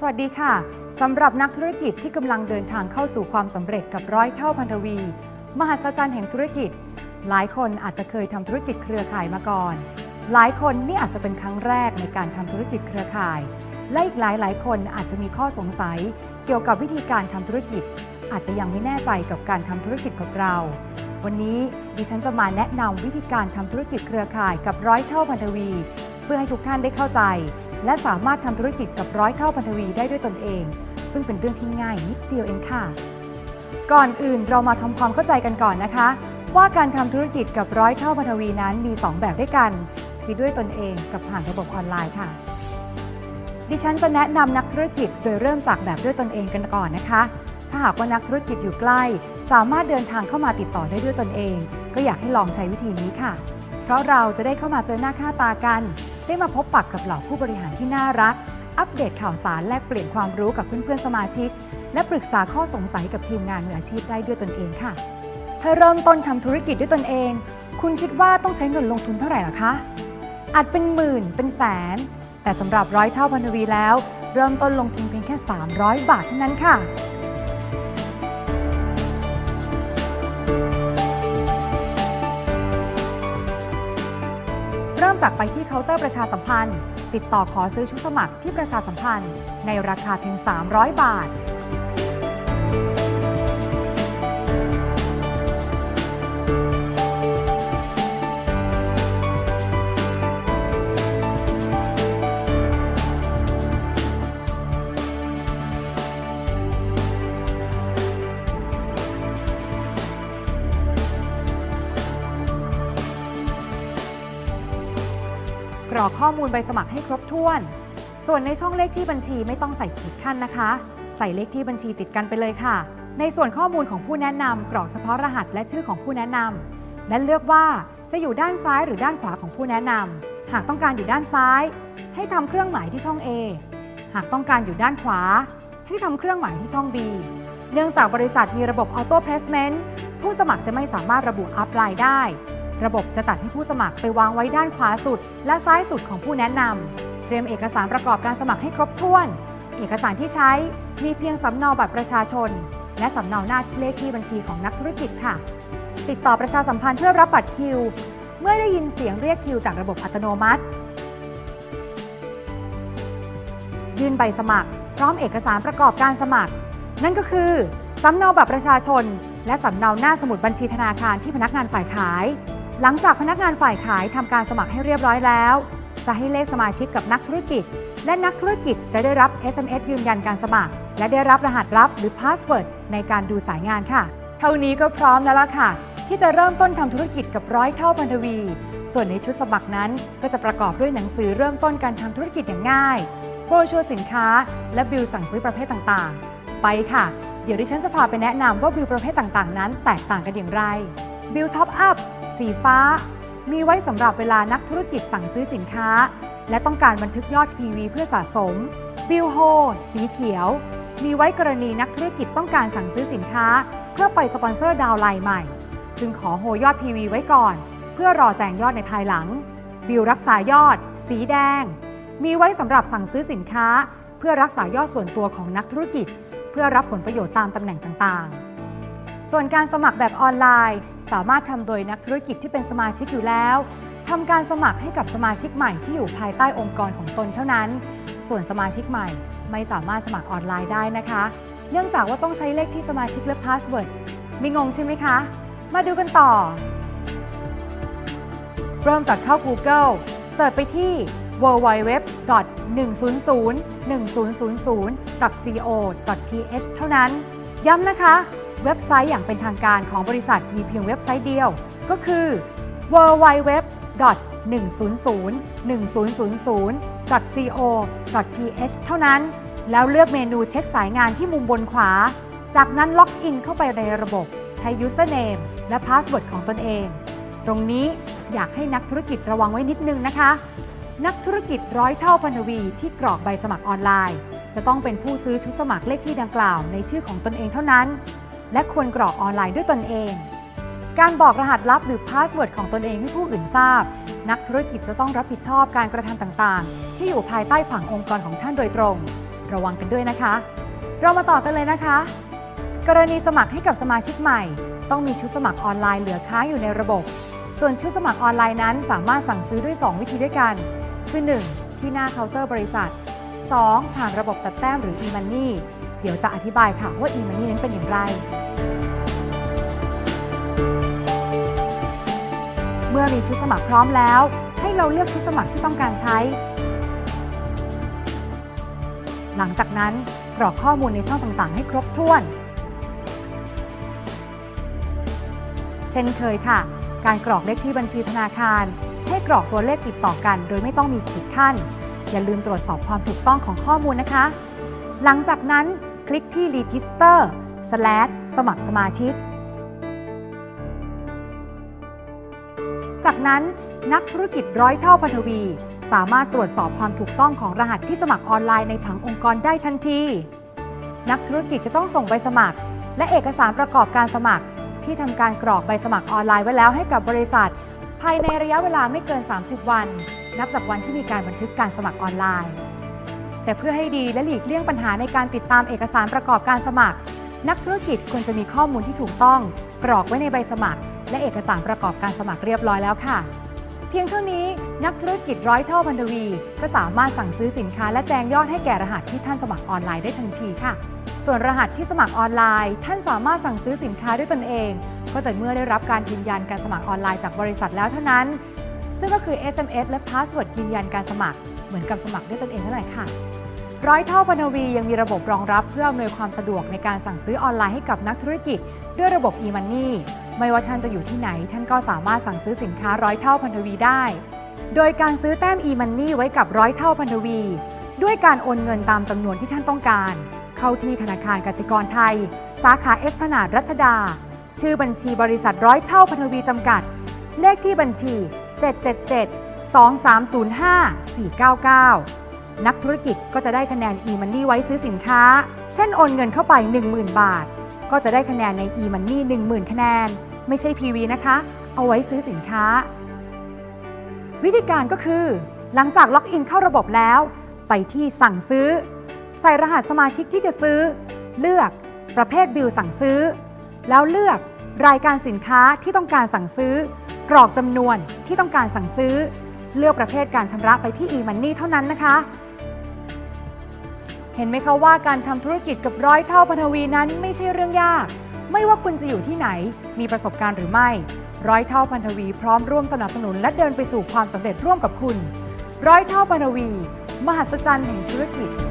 สวัสดีค่ะ สำหรับนักธุรกิจที่กำลังเดินทางเข้าสู่ความสำเร็จกับร้อยเท่าพันธวี มหัศจรรย์แห่งธุรกิจ หลายคนอาจจะเคยทำธุรกิจเครือข่ายมาก่อน หลายคนนี่อาจจะเป็นครั้งแรกในการทำธุรกิจเครือข่าย และอีกหลายหลายคนอาจจะมีข้อสงสัย เกี่ยวกับวิธีการทำธุรกิจ อาจจะยังไม่แน่ใจกับการทำธุรกิจกับเรา วันนี้ดิฉันจะมาแนะนำวิธีการทำธุรกิจเครือข่ายกับร้อยเท่าพันธวี เพื่อให้ทุกท่านได้เข้าใจ และสามารถทำธุรกิจกับร้อยเท่าพันธวีได้ด้วยตนเอง ซึ่งเป็นเรื่องที่ง่ายนิดเดียวเองค่ะ ก่อนอื่นเรามาทำความเข้าใจกันก่อนนะคะ ว่าการทำธุรกิจกับร้อยเท่าพันธวีนั้นมี 2 แบบด้วยกันคือด้วยตนเองกับผ่านระบบออนไลน์ค่ะ ดิฉันจะแนะนำนักธุรกิจโดยเริ่มจากแบบด้วยตนเองกันก่อนนะคะถ้าหากว่านักธุรกิจอยู่ใกล้ สามารถเดินทางเข้ามาติดต่อได้ด้วยตนเอง ก็อยากให้ลองใช้วิธีนี้ค่ะ เพราะเราจะได้เข้ามาเจอหน้าค่าตากัน ได้มาพบปะกกับเหล่าผู้บริหารที่น่ารัก อัปเดตข่าวสารแลกเปลี่ยนความรู้กับเพื่อนๆสมาชิก และปรึกษาข้อสงสัยกับทีมงานมืออาชีพได้ด้วยตนเองค่ะ ถ้าเริ่มต้นทำธุรกิจด้วยตนเอง คุณคิดว่าต้องใช้เงินลงทุนเท่าไหร่ล่ะคะ อาจเป็นหมื่นเป็นแสน แต่สำหรับร้อยเท่าพันวีแล้ว เริ่มต้นลงทุนเพียงแค่ 300 บาทเท่านั้นค่ะ จากไปที่เคาน์เตอร์ประชาสัมพันธ์ ติดต่อขอซื้อชุดสมัครที่ประชาสัมพันธ์ ในราคาเพียง 300 บาท รอกข้อมูลใบสมัครให้ครบถ้วน ส่วนในช่องเลขที่บัญชีไม่ต้องใส่ขีดขั้นนะคะ ใส่เลขที่บัญชีติดกันไปเลยค่ะ ในส่วนข้อมูลของผู้แนะนำกรอกเฉพาะรหัสและชื่อของผู้แนะนำและเลือกว่าจะอยู่ด้านซ้ายหรือด้านขวาของผู้แนะนำหากต้องการอยู่ด้านซ้าย ให้ทำเครื่องหมายที่ช่อง A หากต้องการอยู่ด้านขวา ให้ทำเครื่องหมายที่ช่อง B เนื่องจากบริษัทมีระบบ Auto Placement ผู้สมัครจะไม่สามารถระบุอัพไลน์ได้ ระบบจะตัดให้ผู้สมัครไปวางไว้ด้านขวาสุด และซ้ายสุดของผู้แนะนำ เตรียมเอกสารประกอบการสมัครให้ครบถ้วน เอกสารที่ใช้มีเพียงสำเนาบัตรประชาชน และสำเนาหน้าเลขที่บัญชีของนักธุรกิจค่ะ ติดต่อประชาสัมพันธ์เพื่อรับบัตรคิว เมื่อได้ยินเสียงเรียกคิวจากระบบอัตโนมัติ ยื่นใบสมัคร พร้อมเอกสารประกอบการสมัคร นั่นก็คือสำเนาบัตรประชาชน และสำเนาหน้าสมุดบัญชีธนาคารที่พนักงานฝ่ายขาย หลังจากพนักงานฝ่ายขายทำการสมัครให้เรียบร้อยแล้ว จะให้เลขสมาชิกกับนักธุรกิจ และนักธุรกิจจะได้รับ SMS ยืนยันการสมัคร และได้รับรหัสลับหรือพาสเวิร์ดในการดูสายงานค่ะ เท่านี้ก็พร้อมแล้วล่ะค่ะ ที่จะเริ่มต้นทำธุรกิจกับร้อยเท่าพันธวี ส่วนในชุดสมัครนั้น ก็จะประกอบด้วยหนังสือเริ่มต้นการทำธุรกิจอย่างง่ายโบรชัวร์สินค้า และบิลสั่งซื้อประเภทต่างๆ ไปค่ะ เดี๋ยวดิฉันจะพาไปแนะนำว่าบิลประเภทต่างๆ นั้น แตกต่างกันอย่างไรบิลท็อปอัพ สีฟ้า มีไว้สำหรับเวลานักธุรกิจสั่งซื้อสินค้า และต้องการบันทึกยอด PV เพื่อสะสม บิลโฮสีเขียว มีไว้กรณีนักธุรกิจต้องการสั่งซื้อสินค้า เพื่อไปสปอนเซอร์ดาวไลน์ใหม่ จึงขอโฮยอด PV ไว้ก่อน เพื่อรอแจงยอดในภายหลัง บิลรักษายอด สีแดง มีไว้สำหรับสั่งซื้อสินค้า เพื่อรักษายอดส่วนตัวของนักธุรกิจ เพื่อรับผลประโยชน์ตามตำแหน่งต่างๆ ส่วนการสมัครแบบออนไลน์ สามารถทำโดยนักธุรกิจที่เป็นสมาชิกอยู่แล้วทำการสมัครให้กับสมาชิกใหม่ที่อยู่ภายใต้องค์กรของตนเท่านั้น ส่วนสมาชิกใหม่ไม่สามารถสมัครออนไลน์ได้นะคะ เนื่องจากว่าต้องใช้เลขที่สมาชิกและพาสเวิร์ดมีงงใช่ไหมคะ มาดูกันต่อ เริ่มจากเข้า Google เสิร์ชไปที่ www.1000.1000.co.th เท่านั้น ย้ำนะคะ เว็บไซต์อย่างเป็นทางการของบริษัทมีเพียงเว็บไซต์เดียว ก็คือ www.1001000.co.th เท่านั้น แล้วเลือกเมนูเช็คสายงานที่มุมบนขวา จากนั้นล็อกอินเข้าไปในระบบ ใช้ username และ password ของตนเอง ตรงนี้อยากให้นักธุรกิจระวังไว้นิดนึงนะคะ นักธุรกิจร้อยเท่าพันวีที่กรอกใบสมัครออนไลน์ จะต้องเป็นผู้ซื้อชุดสมัครเลขที่ดังกล่าวในชื่อของตนเองเท่านั้น และควรกรอกออนไลน์ด้วยตนเอง การบอกรหัสลับหรือพาสเวิร์ดของตนเองให้ผู้อื่นทราบ นักธุรกิจจะต้องรับผิดชอบการกระทำต่างๆ ที่อยู่ภายใต้ผังองค์กรของท่านโดยตรง ระวังกันด้วยนะคะ เรามาต่อกันเลยนะคะ กรณีสมัครให้กับสมาชิกใหม่ ต้องมีชุดสมัครออนไลน์เหลือค้างอยู่ในระบบ ส่วนชุดสมัครออนไลน์นั้นสามารถสั่งซื้อด้วย 2 วิธีด้วยกัน คือ 1. ที่หน้าเคาน์เตอร์บริษัท 2. ผ่านระบบตัดแต้มหรือ e-money ดี๋ยวจะอธิบายค่ะว่า e-money นั้นเป็นอย่างไร เมื่อมีชุดสมัครพร้อมแล้ว ให้เราเลือกชุดสมัครที่ต้องการใช้ หลังจากนั้นกรอกข้อมูลในช่องต่างๆ ให้ครบถ้วน เช่นเคยค่ะ การกรอกเลขที่บัญชีธนาคาร ให้กรอกตัวเลขติดต่อกัน โดยไม่ต้องมีขีดขั้น อย่าลืมตรวจสอบความถูกต้องของข้อมูลนะคะ หลังจากนั้น คลิกที่ Register slash สมัครสมาชิก จากนั้นนักธุรกิจร้อยเท่าพันธวี สามารถตรวจสอบความถูกต้องของรหัสที่สมัครออนไลน์ในผังองค์กรได้ทันที นักธุรกิจจะต้องส่งใบสมัคร และเอกสารประกอบการสมัคร ที่ทำการกรอกใบสมัครออนไลน์ไว้แล้วให้กับบริษัท ภายในระยะเวลาไม่เกิน 30 วัน นับจากวันที่มีการบันทึกการสมัครออนไลน์ แต่เพื่อให้ดีและหลีกเลี่ยงปัญหาในการติดตามเอกสารประกอบการสมัคร นักธุรกิจควรจะมีข้อมูลที่ถูกต้อง กรอกไว้ในใบสมัคร และเอกสารประกอบการสมัครเรียบร้อยแล้วค่ะ เพียงเท่านี้นักธุรกิจร้อยเท่าพันธวี ก็สามารถสั่งซื้อสินค้าและแจ้งยอดให้แก่รหัสที่ท่านสมัครออนไลน์ได้ทันทีค่ะ ส่วนรหัสที่สมัครออนไลน์ ท่านสามารถสั่งซื้อสินค้าด้วยตนเอง ก็แต่เมื่อได้รับการยืนยันการสมัครออนไลน์จากบริษัทแล้วเท่านั้น ซึ่งก็คือ SMS และ Password ยืนยันการสมัคร เหมือนกับสมัครด้วยตนเองนั่นแหละค่ะ ร้อยเท่าพันธวียังมีระบบรองรับเพื่ออำนวยความสะดวกในการสั่งซื้อออนไลน์ให้กับนักธุรกิจ ด้วยระบบ e-money ไม่ว่าท่านจะอยู่ที่ไหน ท่านก็สามารถสั่งซื้อสินค้าร้อยเท่าพันธวีได้ โดยการซื้อแต้ม e-money ไว้กับร้อยเท่าพันธวี ด้วยการโอนเงินตามจำนวนที่ท่านต้องการ เข้าที่ธนาคารกสิกรไทย สาขาเอสพนาดรัชดา ชื่อบัญชีบริษัทร้อยเท่าพันธวีจำกัด เลขที่บัญชี 777 2305 499 นักธุรกิจก็จะได้คะแนน e-money ไว้ซื้อสินค้า เช่นโอนเงินเข้าไป 10,000 บาท ก็จะได้คะแนนใน e-money 10,000 คะแนน ไม่ใช่ PV นะคะ เอาไว้ซื้อสินค้า วิธีการก็คือ หลังจากล็อกอินเข้าระบบแล้ว ไปที่สั่งซื้อ ใส่รหัสสมาชิกที่จะซื้อ เลือกประเภทบิลสั่งซื้อ แล้วเลือกรายการสินค้าที่ต้องการสั่งซื้อ กรอกจำนวนที่ต้องการสั่งซื้อ เลือกประเภทการชำระไปที่ e-money เท่านั้นนะคะ เห็นไหมคะว่าการทำธุรกิจกับร้อยเท่าพันธวีนั้นไม่ใช่เรื่องยาก ไม่ว่าคุณจะอยู่ที่ไหน มีประสบการณ์หรือไม่ ร้อยเท่าพันธวีพร้อมร่วมสนับสนุนและเดินไปสู่ความสำเร็จร่วมกับคุณ ร้อยเท่าพันธวี มหัศจรรย์แห่งธุรกิจ